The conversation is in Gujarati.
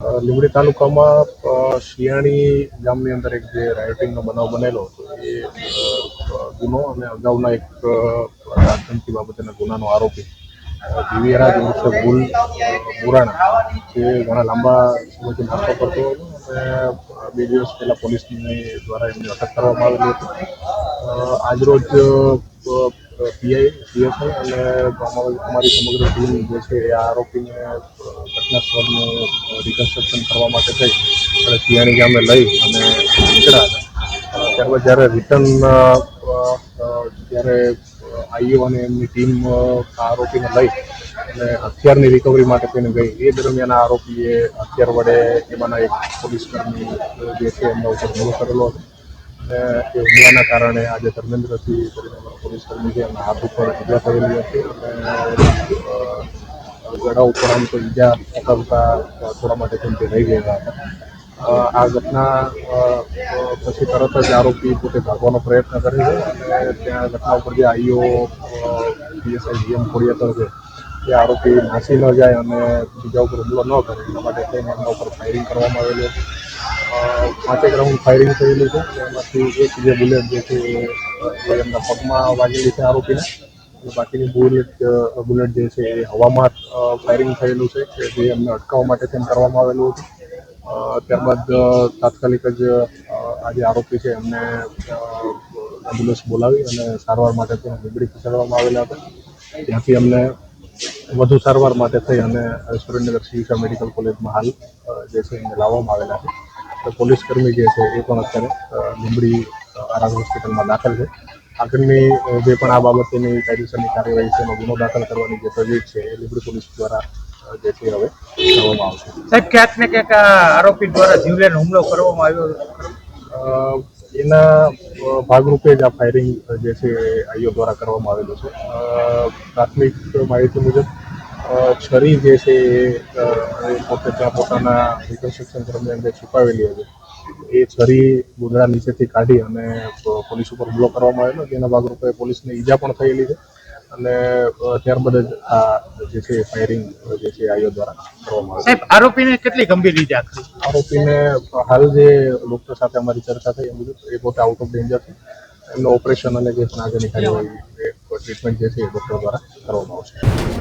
લીંબડી તાલુકામાં શિયાણી ગામની અંદર એક જે રાયોટિંગનો બનાવ બનેલો હતો એ ગુનો અને અગાઉના એક આતંકી બાબતેના ગુનાનો આરોપી દિવ્યરાજ ઉર્ફે ભૂલ અ, જે ઘણા લાંબા સમયથી નાસ્તો કરતો હતો અને બે દિવસ પહેલા પોલીસની દ્વારા એમની અટક કરવામાં આવેલી હતી. આજરોજ પીઆઈ પીએસઆઈ અને અમારી સમગ્ર ટીમ જે છે એ આરોપીને ઘટના સ્થળનું રિકન્સ્ટ્રક્શન કરવા માટે થઈ. અને સિયાણી ગામે લઈ અને નીકળ્યા ત્યારબાદ જ્યારે રિટર્ન જ્યારે આઈઓ અને એમની ટીમ આરોપીને લઈ અને હથિયારની રિકવરી માટે થઈને ગઈ. એ દરમિયાન આરોપીએ હથિયાર વડે એમાંના એક પોલીસકર્મી જે છે એમના ઉપર હુમલો કરેલો હતો. અને એ હુમલાના કારણે આજે ધર્મેન્દ્રસિંહ કરીને પોલીસ છે એમના હાથ ઉપર ઈજા થયેલી હતી. અને ગળા ઉપર આમ તો ઈજા પકડતા થોડા માટે તેમ રહી ગયેલા હતા. આ ઘટના પછી તરત જ આરોપી પોતે ભાગવાનો પ્રયત્ન કરે છે. અને ત્યાં ઘટના ઉપર જે આઈઓ પીએસઆઈ જીએમ કોડિયાતર છે, એ આરોપી નાસી ન જાય અને બીજા ઉપર હુમલો ન કરે. એના માટે થઈને એમના ઉપર ફાયરિંગ કરવામાં આવેલું પાંચેક રાઉન્ડ ફાયરિંગ થયેલું છે. એમાંથી એક જે બુલેટ જે છે, એ એમના પગમાં વાગેલી છે આરોપીને. અને બાકીની બુલેટ બુલેટ જે છે, એ હવામાં ફાયરિંગ થયેલું છે, કે જે એમને અટકાવવા માટે તેમ કરવામાં આવેલું હતું. ત્યારબાદ તાત્કાલિક જ આજે આરોપી છે, એમને એમ્બ્યુલન્સ બોલાવી અને સારવાર માટે ત્યાં લીબડી ખસેડવામાં આવેલા હતા. ત્યાંથી અમને વધુ સારવાર માટે થઈ અને સુરેન્દ્રનગર શિવસા મેડિકલ કોલેજમાં હાલ જે છે એને લાવવામાં આવેલા છે. પોલીસ કર્મી જે છે એ પણ અત્યારે લીંબડી આરામ હોસ્પિટલમાં દાખલ છે. આગળની જે પણ આ બાબતેની કાયદેસરની કાર્યવાહી છે એનો ગુનો દાખલ કરવાની જે તજવીજ છે એ લીંબડી પોલીસ દ્વારા જે છે હવે કરવામાં આવશે. સાહેબ ક્યાંક ને ક્યાંક આરોપી દ્વારા જીવલેણ હુમલો કરવામાં આવ્યો એના ભાગરૂપે જ આ ફાયરિંગ જે છે આઈઓ દ્વારા કરવામાં આવેલું છે. પ્રાથમિક માહિતી મુજબ છરી જે છે એ પોતે ત્યાં પોતાના રિકન્સ્ટ્રક્શન દરમિયાન જે છુપાવેલી હતી એ છરી ગોધડા નીચેથી કાઢી અને પોલીસ ઉપર હુમલો કરવામાં આવેલો. જેના ભાગરૂપે પોલીસને ઈજા પણ થયેલી છે અને ત્યારબાદ જ આ જે છે ફાયરિંગ જે છે આઈઓ દ્વારા કરવામાં સાહેબ આરોપીને કેટલી ગંભીર ઈજા થઈ આરોપીને હાલ જે ડોક્ટર સાથે અમારી ચર્ચા થઈ એ મુજબ એ પોતે આઉટ ઓફ ડેન્જર છે. એમનું ઓપરેશન અને જે આગળની કાર્યવાહી એ ટ્રીટમેન્ટ જે છે એ ડોક્ટર દ્વારા કરવામાં આવશે.